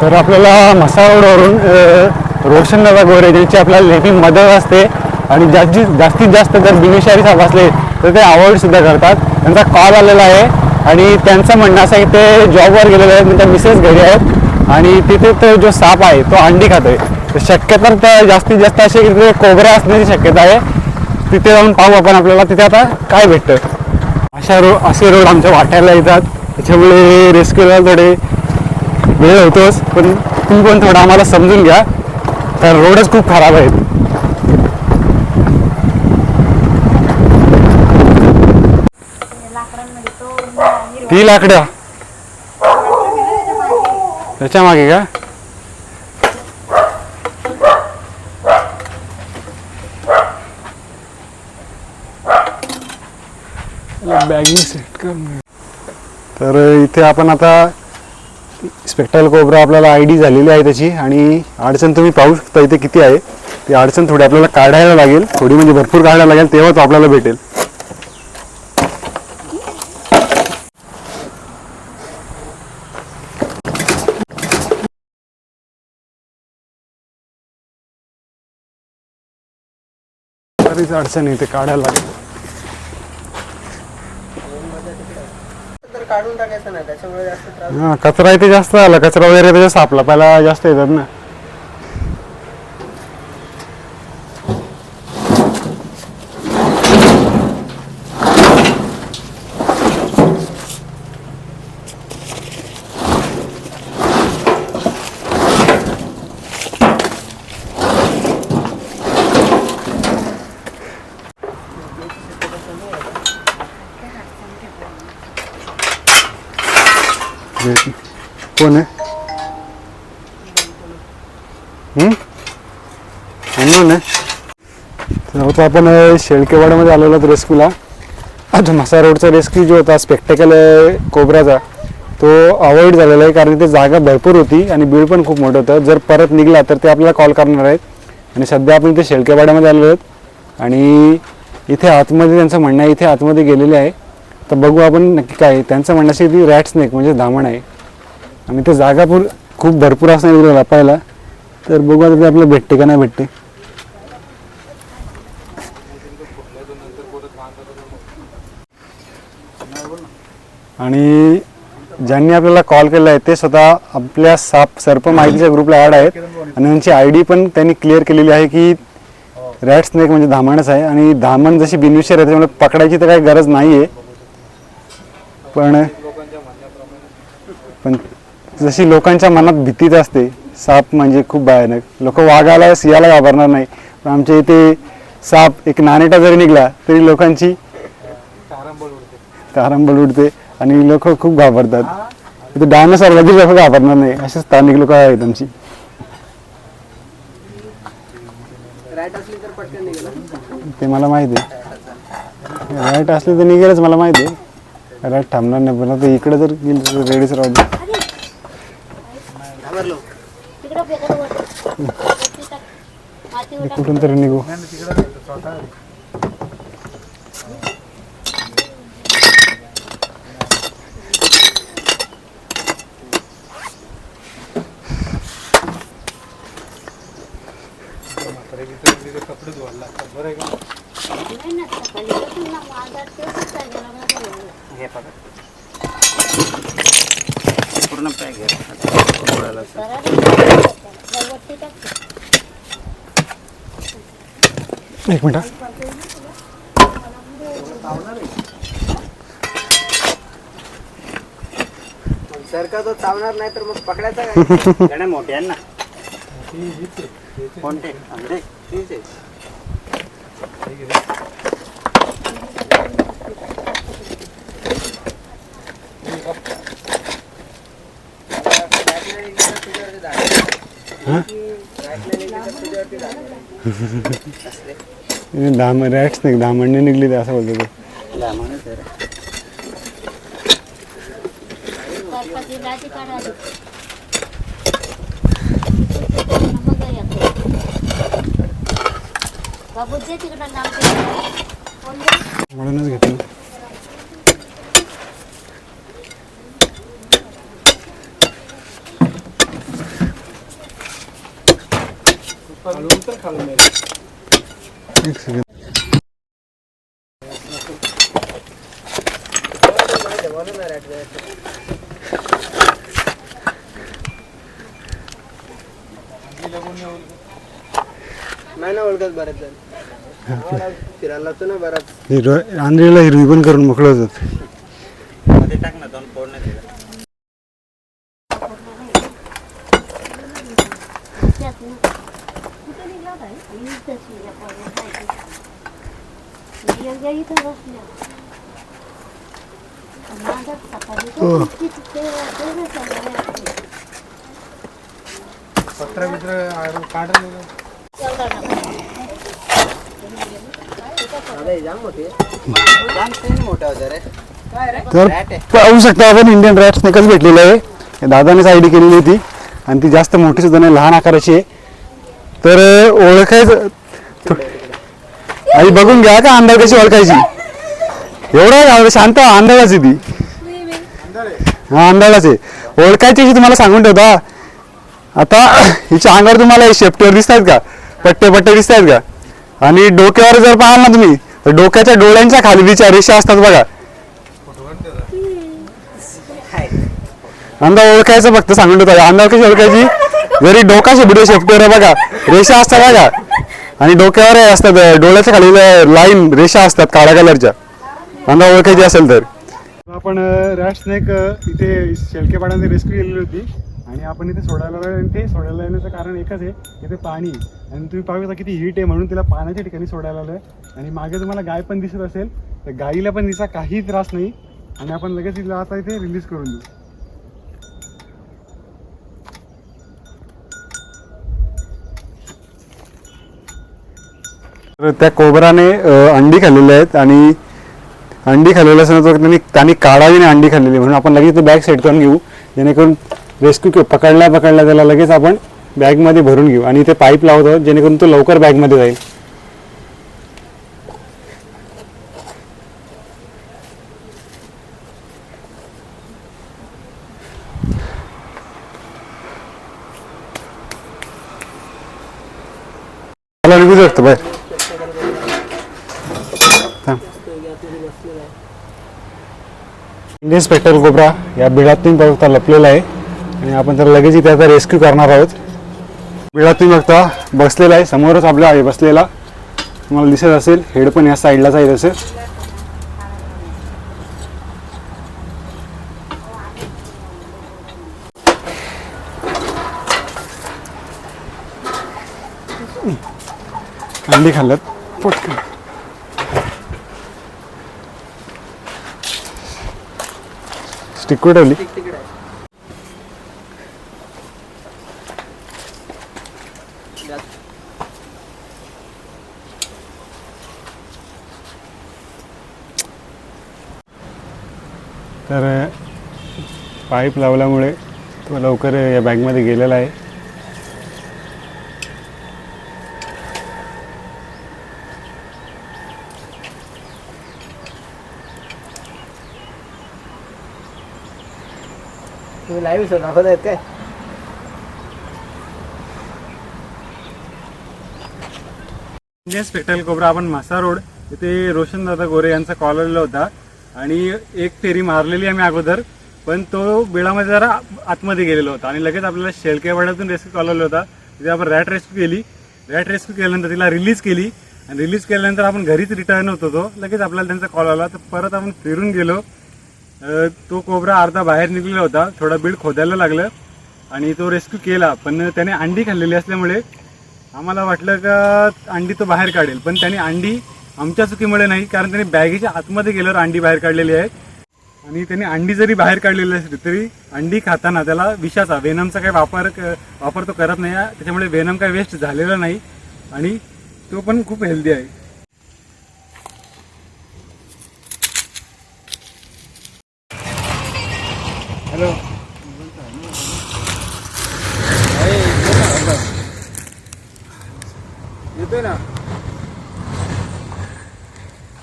तर आपल्याला मसाला रोडवरून रोशन दादा गोरे ज्यांची आपल्याला नेहमी मदत असते आणि जास्तीत जास्तीत जास्त जर बिनविषारी साप असले तर ते अवॉइडसुद्धा करतात. त्यांचा कॉल आलेला आहे आणि त्यांचं म्हणणं असं आहे की ते जॉबवर गेलेले आहेत त्यांच्या मिसेस घरी आहेत आणि तिथे तो जो साप आहे तो अंडी खातोय. तर शक्यता तर जास्तीत जास्त असे की तिथे कोबऱ्या असण्याची शक्यता आहे. तिथे जाऊन पाहू आपण आपल्याला तिथे आता काय भेटतं. अशा रो असे रोड आमच्या वाट्याला येतात. त्याच्यामुळे रेस्क्यूला थोडे वेळ होतोच पण तुम्ही पण थोडं आम्हाला समजून घ्या. तर रोडच खूप खराब आहेत. तो हिरवा ती लाकडं त्याच्यामागे का? बॅगिंग सेट कर. तर इथे आपण आता स्पेक्ट्रल कोबरा आपल्याला आय डी झालेली आहे त्याची आणि अडचण तुम्ही पाहू शकता इथे किती आहे. ती अडचण थोडी आपल्याला काढायला लागेल. थोडी म्हणजे भरपूर काढायला लागेल तेव्हाच आपल्याला भेटेल. तरीच अडचण येते काढायला लागेल. काढून टाकायचं ना त्याच्यामुळे जास्त त्रास हा कचरा इथे जास्त आला कचरा वगैरे जास्त आपला पहिला जास्त येतात ना. कोण आहे? हम्म? अण्णा आहे? तर आपण शेळकेवाड्यामध्ये आलेलो आहोत रेस्क्यूला. आता म्हसा रोडचा रेस्क्यू जो होता स्पेक्टेकल कोबराचा तो अवॉइड झालेला आहे कारण ते जागा भरपूर होती आणि बिल पण खूप मोठं होतं. जर परत निघला तर ते आपल्याला कॉल करणार आहेत. आणि सध्या आपण इथे शेळकेवाड्यामध्ये आलेलो आहोत. आणि इथे आतमध्ये त्यांचं म्हणणं आहे इथे आतमध्ये गेलेले आहे. तर बघू आपण नक्की काय त्यांचं म्हणणं असं की रॅट स्नेक म्हणजे धामण आहे. आणि ते जागा पूर खूप भरपूर असणार इकडे लपायला. तर बघू आता ते आपल्याला भेटते का नाही भेटते. आणि ज्यांनी आपल्याला कॉल केला आहे ते स्वतः आपल्या साप सर्प माहितीच्या ग्रुपला ॲड आहेत. आणि त्यांची आय डी पण त्यांनी क्लिअर केलेली आहे की रॅट स्नेक म्हणजे धामणच आहे. आणि धामण जशी बिनविषय आहे त्याच्यामुळे पकडायची तर काही गरज नाही आहे पण पण जशी लोकांच्या मनात भीतीच असते साप म्हणजे खूप भयानक. लोक वाघाला सियाला घाबरणार नाही. पण आमच्या इथे साप एक नाणेटा जरी निघला तरी लोकांची तारंबळ उडते. आणि लोक खूप घाबरतात. इथे डायनासॉर लगेच लोक घाबरणार नाही. असे स्थानिक लोक आहेत आमची. ते मला माहिती आहे. राईट असले तर निघेलच मला माहिती आहे. राईट थांबणार नाही पण इकडे जर गेलं तर रेडीच राहू दे. घाबरलो तिकडं फेकत वर. वरती टाक. मातीवर ते टाक. कुठून तरी निघू. नाही ना, सकाळी बसून ना माझा तेच चाललेला माझा. हे बघा पूर्ण पॅक घ्या. एक मिनिट सरकार तो चावणार नाही तर मग पकडायचा काय? गड्या मोठे आहे ना कोणते धाम रॅट्स नाही धामणने निघली ते असं बोलतो ते सरपाची लादी काढा आधी. बघा या. बाबू दे तिकडं लांब ते. कोण दे? म्हणूनच घेतो एक सेकंद नाही ना ओळखत बऱ्याच जण आम्हाला फिरायला लागतो ना बराच हिरवा आंधळीला हिरवी पण करून मोकळं होतात मध्ये टाक ना दोन फोडण्यात नाही दिला त्यातनं कुठे निघला बाई? इथंच निघला पोरं. एकदा इथं बसल्या. माझं सकाळी तर किती ते- ते नाही चाललं आहे. पत्र बित्र काढ एवढा नका. जाम मोठी जाम तीन मोठा होता रे काय रे तर Rat आहे. पाहू शकता आपण इंडियन रॅट स्नेकच भेटलेलं आहे हे दादानेच आयडी केलेली होती आणि ती जास्त मोठी सुद्धा नाही लहान आकाराची आहे तर अं, ओळखायचं आई बघून घ्या का अंदाज कशी ओळखायची? एवढं शांत अंदाजाची ती. हा अंदाजाच आहे. ओळखायची अशी तुम्हाला सांगून ठेवता आता हिच्या अंगावर तुम्हाला शेपटीवर दिसतायत का? पट्टे पट्टे दिसतात का? आणि डोक्यावर जर पाहाल ना तुम्ही तर डोक्याच्या डोळ्यांच्या खाली तिच्या रेषा असतात बघा. अंदाज ओळखायचं फक्त सांगून ठेवतो अंधार कशी ओळखायची? जरी डोका शेपटी शेपटीवर आहे बघा. रेषा असतात बघा. आणि डोक्यावर हे असतात डोळ्याच्या खाली लाईन रेषा असतात काळ्या कलरच्या. अंदाज ओळखायची असेल तर. आपण रॅश स्नेक इथे शेळकेपाड्यामध्ये रेस्क्यू केलेली होती. आणि आपण इथे सोडायला लागलो आणि ते सोडायला येण्याचं कारण एकच आहे इथे पाणी आहे. आणि तुम्ही पाहू शकता किती हीट आहे म्हणून तिला पाण्याच्या ठिकाणी सोडायला आलोय आणि मागे तुम्हाला गाय पण दिसत असेल. तर गाईला पण तिचा काही त्रास नाही. आणि आपण लगेच तिला आता इथे रिलीज करून देऊ. तर त्या कोबराने अंडी खाल्लेले आहेत आणि अंडी खाल्लेले असं त्यांनी त्यांनी काढावीने अंडी खाल्लेली म्हणून आपण लगेच ते बॅग सेट करून घेऊ. जेणेकरून रेस्क्यू किंवा पकडल्या पकडल्या त्याला लगेच आपण बॅगमध्ये भरून घेऊ. आणि ते पाईप लावतो जेणेकरून तो लवकर बॅगमध्ये जाईल. मला निघू शकतो बाय. इंडियन स्पेक्टर कोबरा या बिळातून बघता लपलेला आहे आणि आपण तर लगेच इथे आता रेस्क्यू करणार आहोत. बिळातून बघता बसलेला आहे समोरच आपला आहे बसलेला. तुम्हाला दिसत असेल हेड पण या साईडलाच आहे तसं. अंडी खाल्ल्यात. पटकन. स्टिक कुठे ठेवली तर पाईप लावल्यामुळे तो लवकर या बॅगमध्ये गेलेला आहे. तुम्ही लाईव्ह शो दाखवत आहेत काय इंडियन स्पेक्टल कोबरा आपण मासा रोड इथे रोशन दादा गोरे यांचा कॉल आलेला होता. आणि एक फेरी मारलेली आम्ही अगोदर पण तो बिळामध्ये जरा आतमध्ये गेलेला होता. आणि लगेच आपल्याला शेळकेवाड्यातून रेस्क्यू कॉल आला होता. तिथे आपण रॅट रेस्क्यू केली. रॅट रेस्क्यू केल्यानंतर तिला रिलीज केली. आणि रिलीज केल्यानंतर आपण घरीच रिटर्न होत होतो. लगेच आपल्याला त्यांचा कॉल आला. तर परत आपण फिरून गेलो. तो कोबरा अर्धा बाहेर निघलेला होता. थोडा बीड खोदायला लागलं आणि तो रेस्क्यू केला. पण त्याने अंडी खाल्लेली असल्यामुळे आम्हाला वाटलं का अंडी तो बाहेर काढेल. पण त्याने अंडी आमच्या चुकीमुळे नाही कारण त्याने बॅगेच्या आतमध्ये गेल्यावर अंडी बाहेर काढलेली आहेत आणि त्याने अंडी जरी बाहेर काढलेली असली तरी अंडी खाताना त्याला विषाचा वेनमचा काही वापर क- वापर तो करत नाही. त्याच्यामुळे वेनम काही वेस्ट झालेला नाही. आणि तो पण खूप हेल्दी आहे. ഹലോ ഇതേനാ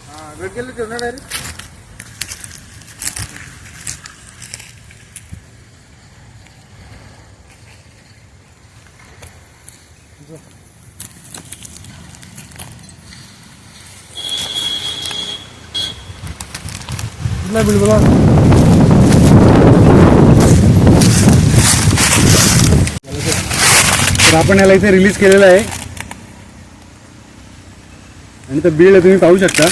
ആ വീട്ടിലേക്ക് എന്നാടേ Bismillahirrahmanirrahim. तर आपण याला इथे रिलीज केलेलं आहे. आणि तर बिल तुम्ही पाहू शकता.